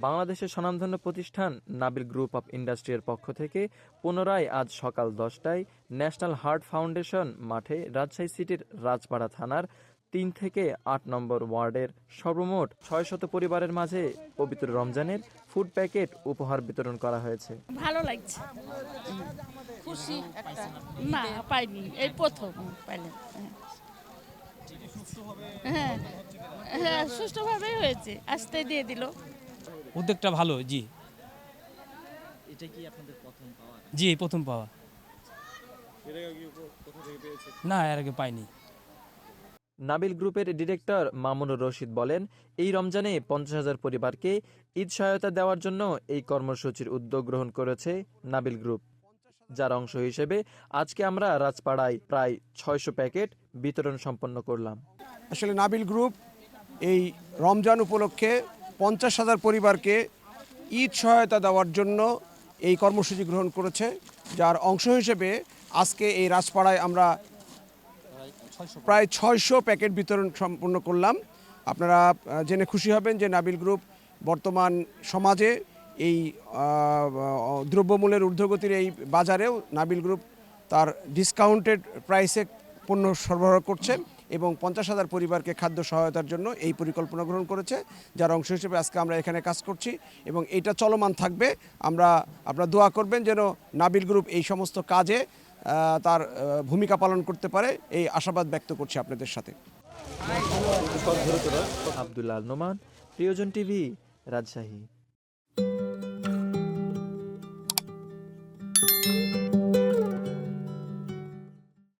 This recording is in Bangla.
বাংলাদেশের স্বনামধন্য প্রতিষ্ঠান নাবিল গ্রুপ অফ ইন্ডাস্ট্রির পক্ষ থেকে পুনরায় আজ সকাল দশটায় ন্যাশনাল হার্ট ফাউন্ডেশন মাঠে রাজশাহী সিটির রাজপাড়া থানার তিন থেকে আট নম্বর ওয়ার্ডের সর্বমোট ছয়শত পরিবারের মাঝে পবিত্র রমজানের ফুড প্যাকেট উপহার বিতরণ করা হয়েছে। ভালো লাগছে। খুশি না, পাইনি। এই প্রথম পাইলেন হ্যাঁ। হ্যাঁ সুষ্ঠুভাবেই হয়েছে। আসতে দিয়ে দিল। উদ্যোগটা ভালো জি। এটা কি আপনাদের প্রথম পাওয়া? জি প্রথম পাওয়া। না এর আগে পাইনি। নাবিল গ্রুপের ডিরেক্টর মামুনুর রশিদ বলেন এই রমজানে পঞ্চাশ হাজার পরিবারকে ঈদ সহায়তা দেওয়ার জন্য এই কর্মসূচির উদ্যোগ গ্রহণ করেছে নাবিল গ্রুপ। যার অংশ হিসেবে আজকে আমরা রাজপাড়ায় প্রায় ছয়শো প্যাকেট বিতরণ সম্পন্ন করলাম। আসলে নাবিল গ্রুপ এই রমজান উপলক্ষে পঞ্চাশ হাজার পরিবারকে ঈদ সহায়তা দেওয়ার জন্য এই কর্মসূচি গ্রহণ করেছে, যার অংশ হিসেবে আজকে এই রাজপাড়ায় আমরা প্রায় ছয়শো প্যাকেট বিতরণ সম্পন্ন করলাম। আপনারা জেনে খুশি হবেন যে নাবিল গ্রুপ বর্তমান সমাজে এই দ্রব্যমূল্যের ঊর্ধ্বগতির এই বাজারেও নাবিল গ্রুপ তার ডিসকাউন্টেড প্রাইসে পণ্য সরবরাহ করছে। এবং পঞ্চাশ হাজার পরিবারকে খাদ্য সহায়তার জন্য এই পরিকল্পনা গ্রহণ করেছে, যার অংশ হিসেবে আজকে আমরা এখানে কাজ করছি এবং এটা চলমান থাকবে। আমরা, আপনারা দোয়া করবেন যেন নাবিল গ্রুপ এই সমস্ত কাজে তার ভূমিকা পালন করতে পারে। এই আশাবাদ ব্যক্ত করছি আপনাদের সাথে। আব্দুল্লাহ নোমান, প্রিয়জন টিভি, রাজশাহী।